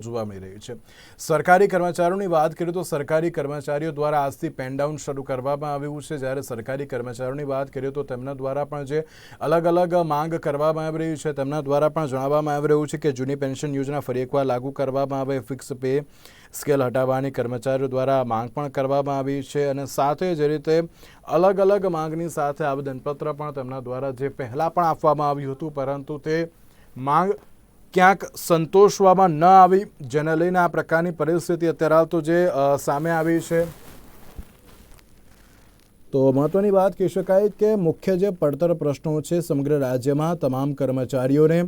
જોવા મળી રહ્યું છે. સરકારી કર્મચારીઓની વાત કરીએ તો સરકારી કર્મચારીઓ દ્વારા આજથી પેનડાઉન શરૂ કરવામાં આવ્યું છે. જ્યારે સરકારી કર્મચારીઓની વાત કરીએ તો તેમના દ્વારા પણ જે અલગ અલગ માંગ કરવામાં આવી રહી છે, તેમના દ્વારા પણ જણાવવામાં આવી રહ્યું છે કે જૂની પેન્શન યોજના ફરી એકવાર લાગુ કરવામાં આવે, ફિક્સ પે સ્કેલ હટાવવાની કર્મચારીઓ દ્વારા માંગ પણ કરવામાં આવી છે અને સાથે જે રીતે અલગ અલગ માંગની સાથે આવેદનપત્ર પણ તેમના દ્વારા જે પહેલાં પણ આપવામાં આવ્યું હતું, પરંતુ તે માંગ ક્યાંક સંતોષવામાં ન આવી, જેને લઈને આ પ્રકારની પરિસ્થિતિ અત્યારે હાલ તો જે સામે આવી છે. તો મહત્વની વાત કહી શકાય કે મુખ્ય જે પડતર પ્રશ્નો છે સમગ્ર રાજ્યમાં તમામ કર્મચારીઓને,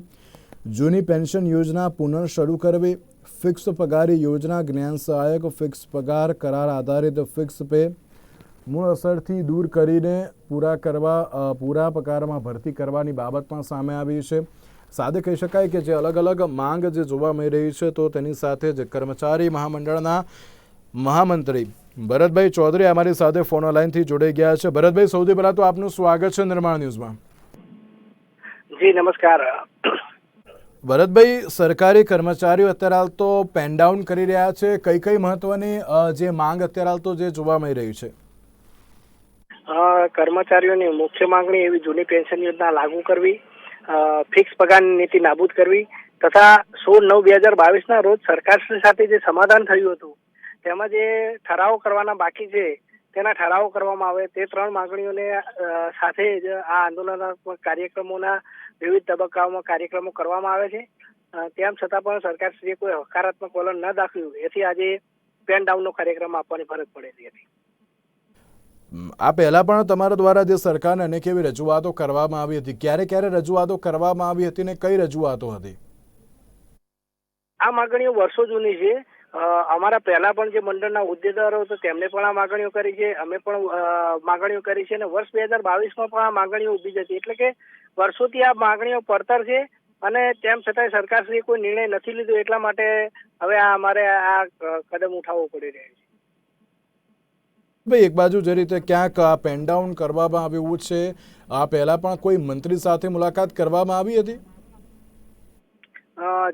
જૂની પેન્શન યોજના પુનઃ શરૂ કરવી, ફિક્સ પગારી યોજના જ્ઞાન સહાયક ફિક્સ પગાર કરાર આધારિત ફિક્સ પે, મૂળ અસરથી દૂર કરીને પૂરા કરવા પૂરા પગારમાં ભરતી કરવાની બાબત પણ સામે આવી છે. સાદે કહી શકાય કે જે અલગ અલગ માંગ જે જોવા મળી રહી છે તો તેની સાથે જ કર્મચારી મહામંડળના મહામંત્રી ભરતભાઈ ચૌધરી અમારી સાથે ફોન લાઈનથી જોડાઈ ગયા છે. ભરતભાઈ સૌથી પહેલાં તો આપનું સ્વાગત છે નિર્માણ ન્યૂઝમાં. જી નમસ્કાર. ભરતભાઈ સરકારી કર્મચારીઓ અત્યારે હાલ તો પેન ડાઉન કરી રહ્યા છે. કઈ કઈ મહત્વની જે માંગ અત્યારે હાલ તો જે જોવા મળી રહી છે? કર્મચારીઓની મુખ્ય માંગણી એવી જૂની પેન્શન યોજના લાગુ કરવી ફિક્સ પગારની નીતિ નાબૂદ કરવી તથા સોળ નવ બે હજાર બાવીસના રોજ સરકારશ્રી સાથે જે સમાધાન થયું હતું, તેમાં જે ઠરાવ કરવાના બાકી છે, તેના ઠરાવો કરવામાં આવે, તે ત્રણ માંગણીઓને સાથે જ આ આંદોલનાત્મક કાર્યક્રમોના વિવિધ તબક્કાઓમાં કાર્યક્રમો કરવામાં આવે છે. તેમ છતાં પણ સરકારશ્રીએ કોઈ હકારાત્મક વલણ ન દાખવ્યું એથી આજે પેન ડાઉનનો કાર્યક્રમ આપવાની ફરજ પડેલી હતી. આ પહેલાં પણ તમારા દ્વારા જે સરકારને અનેક એવી રજૂઆતો કરવામાં આવી હતી, ક્યારે ક્યારે રજૂઆતો કરવામાં આવી હતી ને કઈ રજૂઆતો હતી? આ માગણીઓ વર્ષો જૂની છે. અમારા પહેલા પણ જે મંડળના હોદ્દેદારો હતો તેમને પણ આ માગણીઓ કરી છે. અમે પણ માગણીઓ કરી છે અને વર્ષ બે હજાર બાવીસમાં પણ આ માગણીઓ ઊભી જતી એટલે કે વર્ષોથી આ માગણીઓ પડતર છે અને તેમ છતાંય સરકારશ્રીએ કોઈ નિર્ણય નથી લીધો. એટલા માટે હવે આ અમારે આ કદમ ઉઠાવવો પડી રહ્યો છે. ભાઈ, એક બાજુ જે રીતે ક્યાંક આ પેન કરવામાં આવ્યું છે, આ પહેલાં પણ કોઈ મંત્રી સાથે મુલાકાત કરવામાં આવી હતી?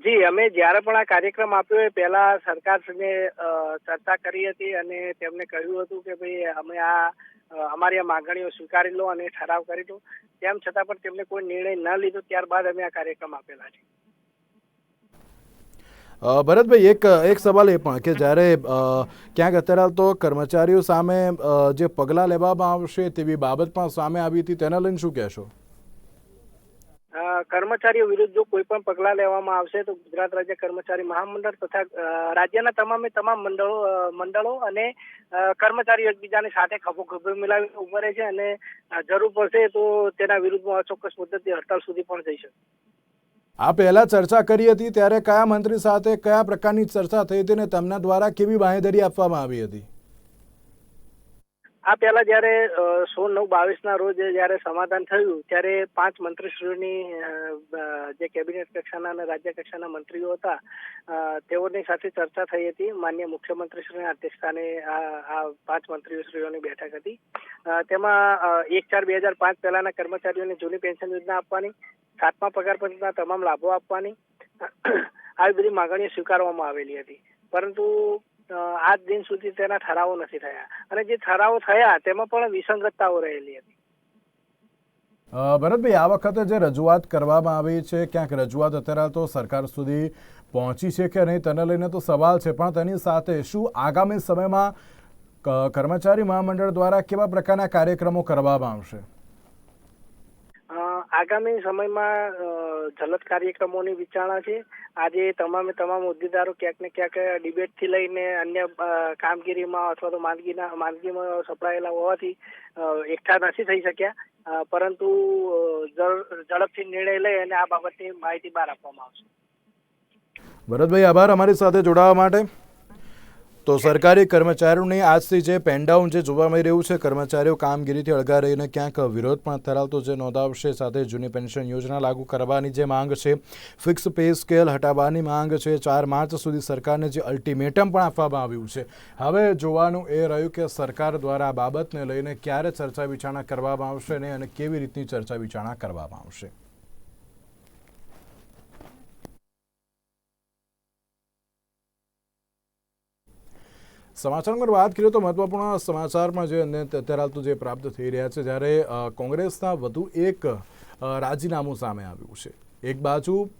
જી, અમે જ્યારે પણ આ કાર્યક્રમ આપ્યો એ પહેલા સરકારશ્રીને ચર્ચા કરી હતી અને તેમને કહ્યું હતું કે ભાઈ, અમે આ અમારી આ માગણીઓ સ્વીકારી લો અને ઠરાવ કરી લો. તેમ છતાં પણ તેમને કોઈ નિર્ણય ન લીધો, ત્યારબાદ અમે આ કાર્યક્રમ આપેલા છે. ભરતભાઈ, એક એક સવાલ એ પણ કે જ્યારે ક્યાંક અત્યારે તો કર્મચારીઓ સામે જે પગલાં લેવામાં આવશે તેવી બાબત પણ સામે આવી હતી, તેના લઈને શું કહેશો? કર્મચારીઓ વિરુદ્ધ જો કોઈ પણ પગલાં લેવામાં આવશે તો ગુજરાત રાજ્ય કર્મચારી મહામંડળ તથા રાજ્યના તમામે તમામ મંડળો મંડળો અને કર્મચારીઓ એકબીજાની સાથે ખભો ખભો મિલાવી ઊભા રહે છે અને જરૂર પડશે તો તેના વિરુદ્ધમાં અચોક્કસ મુદ્દતથી હડતાલ સુધી પણ જઈ શકે. આ પહેલાં ચર્ચા કરી હતી ત્યારે કયા મંત્રી સાથે કયા પ્રકારની ચર્ચા થઈ હતી અને તેમના દ્વારા કેવી બાંહેધરી આપવામાં આવી હતી? આ પહેલા જયારે સોળ નવ બાવીસ ના રોજ જયારે સમાધાન થયું, ત્યારે પાંચ મંત્રીશ્રીઓની જે કેબિનેટ કક્ષાના અને રાજ્ય કક્ષાના મંત્રીઓ હતા તેઓની સાથે ચર્ચા થઈ હતી. માન્ય મુખ્યમંત્રીશ્રીના અધ્યક્ષસ્થાને આ પાંચ મંત્રીશ્રીઓની બેઠક હતી. તેમાં એક ચાર બે હજાર પાંચ પહેલાના કર્મચારીઓને જૂની પેન્શન યોજના આપવાની, સાતમા પગાર પંચના તમામ લાભો આપવાની, આવી બધી માગણીઓ સ્વીકારવામાં આવેલી હતી. પરંતુ આજ દિન સુધી તેના ઠરાવો નથી થયા. અને જે ઠરાવો થયા તેમાં પણ વિસંગતતાઓ રહેલી હતી. ભરતભાઈ આ વખતે જે રજૂઆત કરવામાં આવી છે ક્યાંક રજૂઆત અત્યારે તો સરકાર સુધી પહોંચી છે કે નહીં તેને લઈને તો સવાલ છે પણ તેની સાથે શું આગામી સમયમાં કર્મચારી મહામંડળ દ્વારા કેવા પ્રકારના કાર્યક્રમો કરવામાં આવશે? આગામી સમયમાં જલદ કાર્યક્રમોની વિચારણા છે. આજે તમામે તમામ હોદ્દેદારો ક્યાંક ને ક્યાંક ડિબેટથી લઈને અન્ય કામગીરીમાં અથવા તો માંદગીના, માંદગીમાં સપડાયેલા હોવાથી એકઠા નથી થઈ શક્યા. પરંતુ ઝડપથી નિર્ણય લઈ અને આ બાબતની માહિતી બહાર આપવામાં આવશે. ભરતભાઈ, આભાર અમારી સાથે જોડાવા માટે. તો સરકારી કર્મચારીઓની આજથી જે પેનડાઉન જે જોવા મળી રહ્યું છે, કર્મચારીઓ કામગીરીથી અળગા રહીને ક્યાંક વિરોધ પણ ધરાવતો જે નોંધાવશે, સાથે જૂની પેન્શન યોજના લાગુ કરવાની જે માંગ છે ફિક્સ પે સ્કેલ હટાવવાની માંગ છે, ચાર માર્ચ સુધી સરકારને જે અલ્ટિમેટમ પણ આપવામાં આવ્યું છે. હવે જોવાનું એ રહ્યું કે સરકાર દ્વારા આ બાબતને લઈને ક્યારે ચર્ચા વિચારણા કરવામાં આવશે ને અને કેવી રીતની ચર્ચા વિચારણા કરવામાં આવશે? સમાચારમાં વાત કરીએ તો મહત્વપૂર્ણ સમાચારમાં જે અને અત્યારે હાલ તો જે પ્રાપ્ત થઈ રહ્યા છે, જ્યારે કોંગ્રેસના વધુ એક રાજીનામું સામે આવ્યું છે. એક બાજુ